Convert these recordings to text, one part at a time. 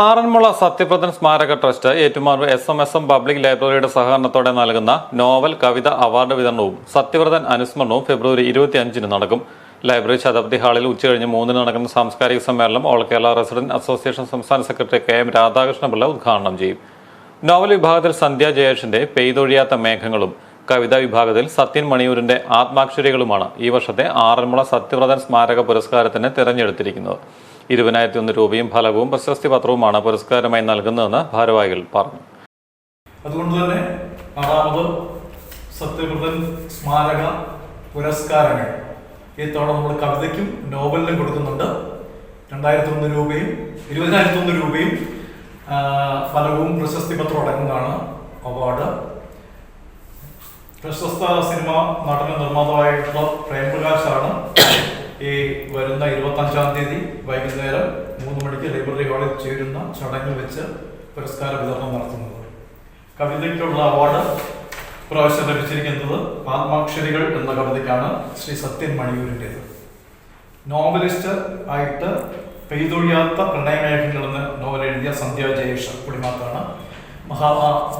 ആറന്മുള സത്യപ്രദൻ സ്മാരക trust ഏറ്റുമാറു S M S M public ലൈബ്രറിയുടെ സഹകരണത്തോടെ നൽകുന്ന നോവൽ കവിത അവാർഡ് വിതരണവും സത്യവ്രതൻ അനുസ്മരണവും ഫെബ്രുവരി ഇരുപത്തി അഞ്ചിന് നടക്കും. ലൈബ്രറി ശതാബ്ദി ഹാളിൽ ഉച്ചകഴിഞ്ഞ് മൂന്നിന് നടക്കുന്ന സാംസ്കാരിക സമ്മേളനം ഓൾ കേരള റെസിഡന്റ് അസോസിയേഷൻ സംസ്ഥാന സെക്രട്ടറി കെ എം രാധാകൃഷ്ണപിള്ള ഉദ്ഘാടനം ചെയ്യും. നോവൽ വിഭാഗത്തിൽ സന്ധ്യ ജയേഷിന്റെ പെയ്തൊഴിയാത്ത മേഘങ്ങളും കവിതാ വിഭാഗത്തിൽ സത്യൻ മണിയൂരിന്റെ ആത്മാക്ഷരികളുമാണ് ഈ വർഷത്തെ ആറന്മുള സത്യവ്രതൻ സ്മാരക പുരസ്കാരത്തിന് തിരഞ്ഞെടുത്തിരിക്കുന്നത്. ഇരുപതിനായിരത്തി ഒന്ന് രൂപയും ഫലകവും പ്രശസ്തി പത്രവുമാണ് പുരസ്കാരമായി നൽകുന്നതെന്ന് ഭാരവാഹികൾ പറഞ്ഞു. അതുകൊണ്ട് തന്നെ ആറാമത് സത്യവ്രതൻ സ്മാരക പുരസ്കാരങ്ങൾ. ഈ തവണ നമ്മൾ കവിതയ്ക്കും നോവലിനും കൊടുക്കുന്നുണ്ട്. രണ്ടായിരത്തി ഒന്ന് രൂപയും ഇരുപതിനായിരത്തി ഒന്ന് രൂപയും ഫലകവും പ്രശസ്തി പത്രവും അടങ്ങുന്നതാണ് അവാർഡ്. പ്രശസ്ത സിനിമ നടന നിർമ്മാതാവായിട്ടുള്ള പ്രേംപ്രകാശാണ് ഈ വരുന്ന ഇരുപത്തഞ്ചാം തീയതി വൈകുന്നേരം മൂന്ന് മണിക്ക് ലൈബ്രറി ഹാളിൽ ചേരുന്ന ചടങ്ങ് വെച്ച് പുരസ്കാര വിതരണം നടത്തുന്നത്. കവിതയ്ക്കുള്ള അവാർഡ് പ്രാവശ്യം ലഭിച്ചിരിക്കുന്നത് ആത്മാക്ഷരികൾ എന്ന കവിതയ്ക്കാണ് ശ്രീ സത്യൻ മണിയൂരിന്റെത്. നോവലിസ്റ്റ് ആയിട്ട് പെയ്തൊഴിയാത്ത പ്രണയമേഖലകളെന്ന് നോവൽ എഴുതിയ സന്ധ്യ ജയേഷ് കുടിമാക്കാണ് മഹാ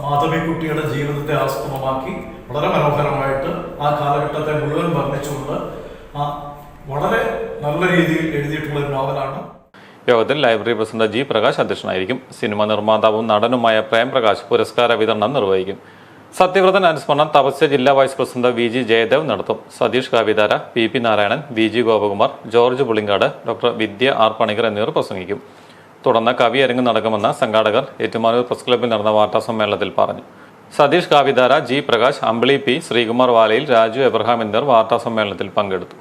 മാധവിക്കുട്ടിയുടെ ജീവിതത്തെ ആസ്പദമാക്കി വളരെ മനോഹരമായിട്ട് ആ കാലഘട്ടത്തെ മുഴുവൻ വർണിച്ചുകൊണ്ട് ആ വളരെ നല്ല രീതിയിൽ എഴുതിയിട്ടുള്ള ഒരു നോവലാണ്. യോഗത്തിൽ ലൈബ്രറി പ്രസിഡന്റ് ജി പ്രകാശ് അധ്യക്ഷനായിരിക്കും. സിനിമ നിർമ്മാതാവും നടനുമായ പ്രേം പ്രകാശ് പുരസ്കാര വിതരണം നിർവഹിക്കും. സത്യവ്രതൻ അനുസ്മരണം തപസ്യ ജില്ലാ vice president V G Jayadev നടത്തും. Satheesh Kavidhara P P Narayanan V G Gopakumar George Pulinkad doctor Vidya R Panicker എന്നിവർ പ്രസംഗിക്കും. തുടർന്ന് കവിയരങ്ങ് നടക്കുമെന്ന് സംഘാടകർ ഏറ്റുമാനൂർ പ്രസ് ക്ലബ്ബിൽ നടന്ന വാർത്താ സമ്മേളനത്തിൽ പറഞ്ഞു. Satheesh Kavidhara G Prakash Ambili P Sreekumar Valayil Raju Abraham എന്നിവർ വാർത്താ സമ്മേളനത്തിൽ പങ്കെടുത്തു.